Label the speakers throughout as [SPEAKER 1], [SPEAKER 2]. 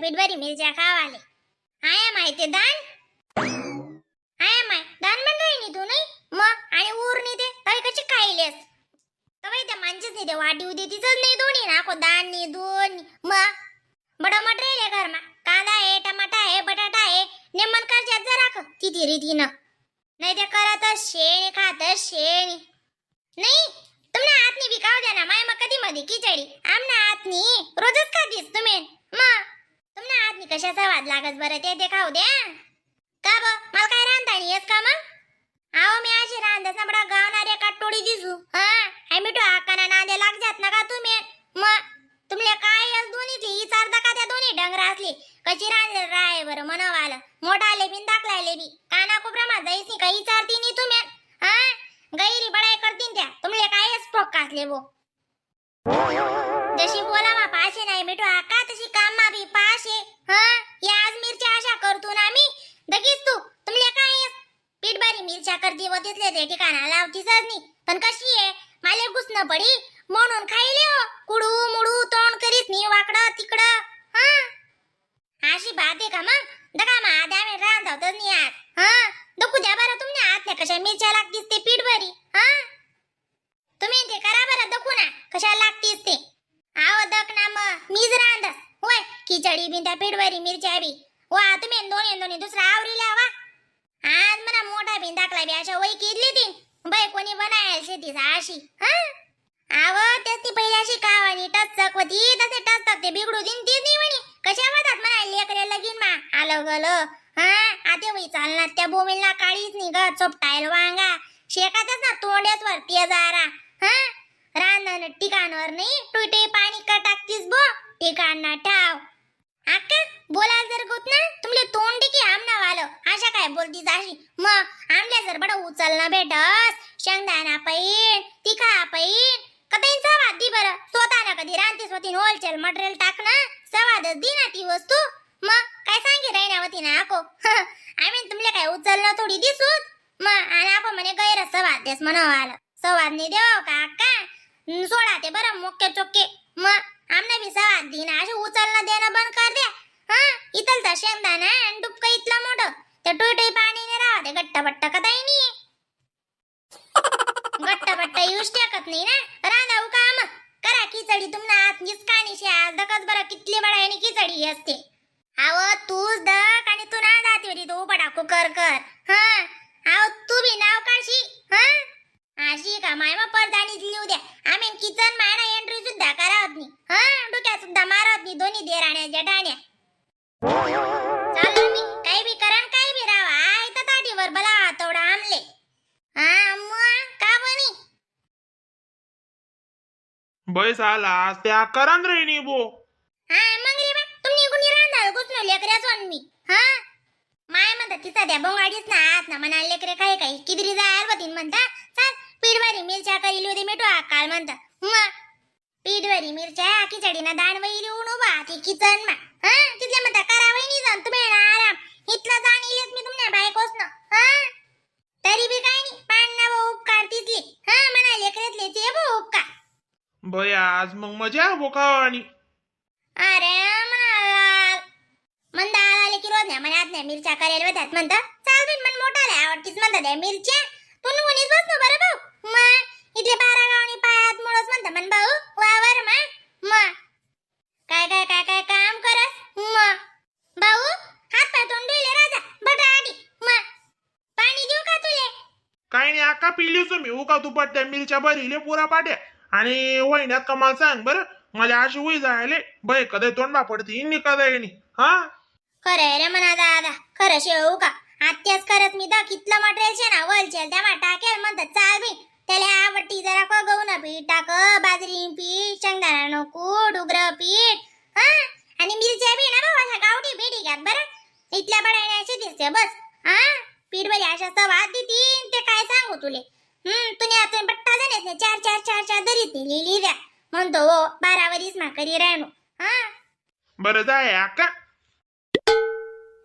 [SPEAKER 1] पीठभरी मिरच्या खावाले. आया ते दान. आया माय दान म्हण राहिनी तू नाही? मग आणि उरनी ते? तरी कशी खाईलेस तवाई त्या माणसंच नाही ते वाटी उदी तिचंच नाही दोन्ही नाको दान नाही दोन मग बडा मटेरियल आहे घरमा. कांदा आहे टमाटा आहे बटाटा आहे. नेमन करच्यात जरा क तिथे रीतीनं. नाही ते करतच शेण खातच शेण. नाही तुमने हातनी विकाव द्या ना माय मग कधी मध्ये खिचडी. आमना हातनी रोजच खातीस तुम्ही. मग तुमने हातनी कशाचा वाद लागत बरं? ते ते खाऊ द्या का ब? मला काय रांधता येस का मग? आहो मी अशी रांधा सांबडा गावणारे काटोडी दिसू हा. हाय मिठू आकाना नांदे लाग जात ना का तुम्ही? मग तुमले काय यस दोन्ही ही विचारता का त्या दोन्ही डंगर असली? कशी रांधले राय बरं म्हणावं आलं मोठाले बिन दाखलायले बी. काना कोपरा जायची काही विचारती नी तुम्ही हा? गैरी बडाई करतीन त्या. तुमले काय स्टॉक असले बो? जशी बोलावा पाशे नाही मिठू आका तशी काम मा पाशे हा? या आज मिरच्या अशा करतो ना मी दगीच तू. तुमले काय पीठ बारी मिरच्या करती व तिथले ते ठिकाणा लावतीच नाही पण कशी आहे? माले घुसणं पडी. म्हणून खायले हो. कुडू मुडू तोंड करीत नी वाकडं तिकडं. हा? अशी बात आहे का मग? दगा मा आधा मी रांधावतच नाही आज. हा? दुखू द्या बरं तुमने आतल्या कशा मिरच्या लागतीस ते पीठ भरी हा तुम्ही ते करा बरं दकू ना कशा लागतीस ते आव दक ना मग मीच रांध होय खिचडी बी त्या पीठ भरी मिरच्या बी. वा तुम्ही दोन्ही दोन्ही. दुसरा आवरीला वा आज मला मोठा बी दाखला बी. अशा वय किडली ती. बाई कोणी बनायला शेतीस अशी. हा? आव तेच ती पहिली अशी कावानी टचक होती. तसे टचक ते बिघडू दिन ती नाही म्हणे. कशा वाजत म्हणा लेकरे लगीन मा आलं गलं. हा? आते वही चालणार त्या भूमीला काळीच निघत चोपटायल वांगा. शेकातच ना तोंडेच वरती जारा हा? रांधण ठिकाणवर नाही. टुटे पाणी का टाकतीस बो. ठिकाण ना ठाव. अक्का बोला जर गोत ना तुमले तोंड की आमना वालो. अशा काय बोलती अशी मग आमल्या जर बडा उचलना भेटस. शेंगदाणा पैन तिखा पैन कधी सवाद दी बरं. स्वतःला कधी रांधतेस होती होलसेल मटेरियल टाकणं? ना सवादच दी ना ती वस्तू. मग काय सांगे राहिनावती ना आको आम्ही तुमले काय उचलणं थोडी दिसूत? मग आणि आपण म्हणे गैर सवाद देस म्हणावं आलं सवाद नाही देव का अक्का सोडा ते बरं मोके चोके मग आमने बी सवाद दी ना अशी उचलणं देणं बंद कर द्या हा इथलचा शेंगदाणा आणि मोठं पाणी नाही राहते गट्टा बट्टा नाही गट्टा बट्टा टाकत नाही ना. रांधाऊ काम. करा खिचडी तुम्हाला आज दकच बरं कितली बडायनी खिचडी असते. आव तूच दक आणि तू ना जाती होती तू पडाकू कर कर. हा? आव तू बी नाव काशी? हा? अशी का? माय मग परदानीच दिली द्या. आम्ही किचन मायना एंट्री सुद्धा करावत नाही. हा? डोक्यात सुद्धा मारत नाही. दोन्ही देराण्या जटाण्या चालू मी. काही बी करा न काही बी राहा आहे तर ताटीवर बला तेवढा आमले हा मग का बनी
[SPEAKER 2] बैस आला त्या करन रे बो
[SPEAKER 1] हा मग रे बा तुम्ही कुणी राहणार कुठं लेकऱ्याच मी. हा? माय म्हणता तिचा द्या बोंगाडीच ना आत ना म्हणा लेकरे काय काय? किदरी जायल होतीन म्हणता? चाल पीठभरी मिरच्या करील होती मिठू काल म्हणता. मग? पीठभरी मिरच्या खिचडीना दाण वैरी उण उभा ती किचन मा. हा? तिथले म्हणता करा वहिनी जाण तुम्ही ना आराम इथलं जाण इलेत मी तुमने बायकोस ना हा तरी बी काय नाही पाण्या भाऊ उपकार तिथली हा म्हणा लेकऱ्यातले ते भाऊ उपकार
[SPEAKER 2] बय आज मग मजा बोकावानी
[SPEAKER 1] अरे म्हणाला मंदा आले की रोज नाही म्हणत नाही मिरच्या करायला होत्यात म्हणता चाल बिन मन मोठाले आवडतीस म्हणता त्या मिरच्या तू कोणीच बस ना बरं भाऊ. मग इथे बारा गावनी पायात मुळच म्हणता मन भाऊ वावर मा मग काय काय काय काय काम करस? मग भाऊ हात पाय तोंड धुले राजा बटा आधी. मग पाणी देऊ का तुले?
[SPEAKER 2] काही नाही आका पिलीच मी उका तू पट्ट्या मिरच्या भरिले पुरा पाट्या आणि वहिन्यात कमाल सांग बरं. मला अशी वय जायले. बाई कधी तोंडा पडती? inni कदा येणी हा?
[SPEAKER 1] खरंय रे म्हणा दादा. खरं शेवू का? आत्याच करत मी दाखितलं मटेरियल ना? वलचेल त्या टाकेल म्हणतात चाल बी त्याला आवडती जरा को गहून पीठ टाक बाजरी पीठ शेंगदाणा नको डुगर पीठ. हा? आणि मिरच्या बी ना बाबा गावठी बिडी घ्यात बरं. इथल्या बडायण्याची दिसते बस. हा? पीठ बरी अशा सवाद देतीन ते काय सांगू तुले? हम्म तुने आता जाण्यात चार चार चार चार दरीत लिहिली द्या. म्हणतो हो बारा वरीस माकरी राहणू हा?
[SPEAKER 2] बरं जाय आका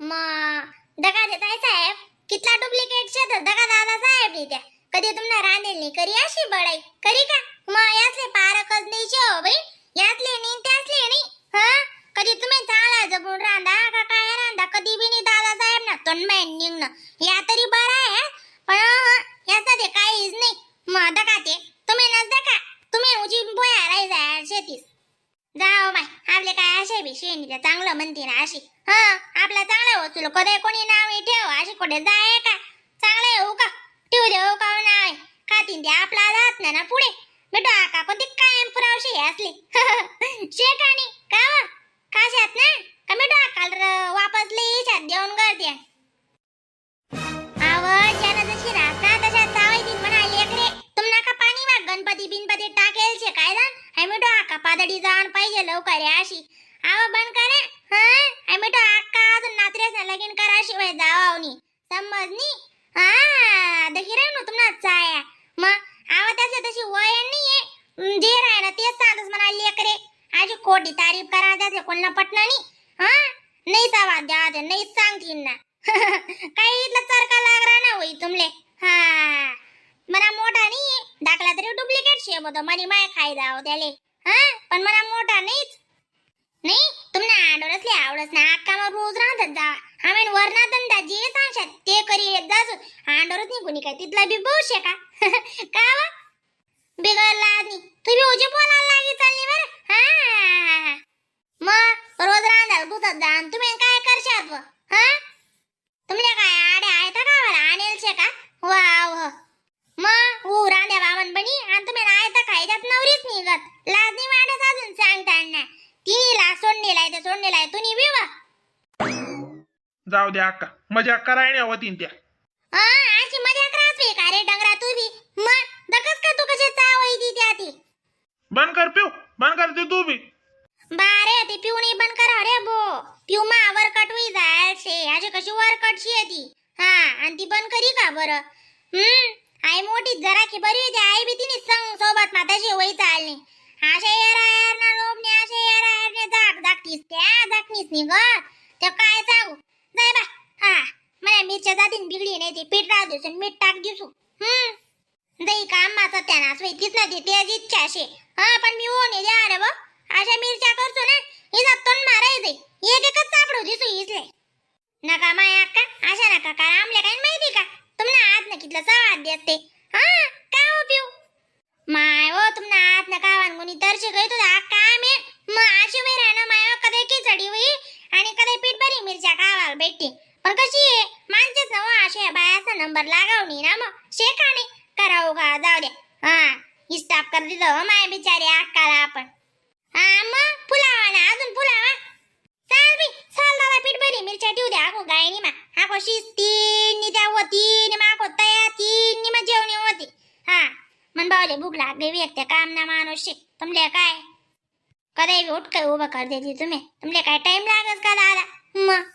[SPEAKER 1] मग दगा देताय साहेब. कितला डुप्लिकेट शेत दगा दादा साहेब देत्या कधी तुम्हाला रांधेल नाही करी अशी बडाई करी का? मग यातले पारकच नाही शो बाई. यातले नाही त्यातले नाही. हा? कधी तुम्ही चांगला जपून रांदा का काय रांदा कधी बी नाही दादा साहेब ना तोंडमाय निघणं. या तरी बरं आहे. पण अं, याचं ते काहीच नाही मग दका ते तुम्ही नसता का तुम्ही उची बोया राहायचा शेतीस जाओ बाय आपले काय असे बी शेणी चांगलं म्हणते ना अशी हा आपला चांगला वस्तूला कधी कोणी नाव ठेव अशी कुठे जाय का? चांगलं येऊ हो का? ठेवू देऊ हो का हो नाव. आहे खातीन ते आपला जात ना पुढे. बेटा आका कोणती कायम पुरावशी असली. शेकाणी का व? काशात ना? का बेटा आकाल वापस लई देऊन करते आवड ज्यानं जशी राहता तशा चावई दिन म्हणा लेकरे. तुमना का पाणी वा गणपती बिनपती टाकेल शे काय जाण हाय मिठो आका पादडी जाण पाहिजे लवकर अशी. आवा बंद करे. हा? हाय मिठो करा शिवाय जावावनी. समजनी? हा तेच सांगतस म्हणा नाही. आवाज नाही ना काही इथला चरका लागला ना होई तुमले. हा मला मोठा नाही दाखला तरी डुप्लिकेट शेप होतो. मनी माय खाय जाव त्याले. हा पण मला मोठा नाहीच. नाही तुम्हाला आडवरच लय ना अक्का मग रोज राहतात जा. आम्ही वरना धंदा जे सांगशात. ते करी येत जासू आंडवरच नाही कोणी काय तिथला बी बहु शे का? का वा? बिघडला नाही तुम्ही उजे बोलायला लागी चालली बरं. हा मग रोज रांधाल घुसत जा तुम्ही काय करशात व? हा? तुमल्या काय आडे आहेत का बरं आणेल शे का? वा वाव. मग हो रांध्या बामन बनी आणि तुम्ही आयता खायच्यात नवरीच निघत. लाज नाही वाटत अजून सांगताना. तिला सोडलेलाय ते सोडलेलाय तुम्ही बिवा
[SPEAKER 2] जाऊ दे अक्का. मजा करायला होतीन त्या.
[SPEAKER 1] हा अशी मजा कराच का रे डंगरा तू बी? मग दकस का तू कशी ती त्या ती
[SPEAKER 2] बंद कर पिऊ. बंद कर ते तू बी.
[SPEAKER 1] बारे ती पिवणी बंद करा रे बो पिऊ मा वरकट होई जाय शे अशी कशी वरकट शी आहे ती हा आणि ती बंद करी का बरं? हम्म आई मोठी जरा की बरी होती. आई बी तिने संग सोबत माताशी होई चालली. अशा येरा येरना लोबने अशा येरा येरने दाग दाखतीस त्या दाखनीस नि ग त्या काय सांगू? जाय बा. हा मला मिरच्या जातीन बिगडी नाही ती. पीठ राहू दिसून मीठ टाक दिसू. हम्म. दही काम आम्हाचा त्यांना वैतीच ना ती त्याची इच्छा अशी. हा पण मी ओने द्या रे बा. अशा मिरच्या करतो ना हिचा तोंड मारायचे एक एकच सापडू दिसू इथले नका माय अक्का अशा नका काय आमल्या काय माहिती का? तुम्हाला आत ना कितलं सवाद देते हा काय हो पिऊ. माय ओ तुमना आत ना कावान कोणी तर शिकवत होता अक्का आम्ही मग अशी मी राहणं माय ओ, कधी खिचडी होई आणि कधी पीठ भरी मिरच्या खावाल भेटते पण कशी आहे? माणसेच ना हो, अशा बायाचा नंबर लागावणी. ना मग? शेकाने करावं का? जाऊ दे. हा स्टाफ कर दिलं हो, माय बिचारी अक्काला आपण. हा मग फुलावा ना अजून फुलावा चाल बी चाल दादा पीठ भरी. मिरच्या ठेवू द्या आको गायनी मा. आको शिस्ती नि त्या होती नि तया तीन नि मग जेवणी होती. हा मन बावले भूक लागली व्यक्त काम ना माणूस शे तुमले काय? कधी उठ काय उभं कर देते तुम्ही. तुमले काय टाइम लागत का दादा? मग?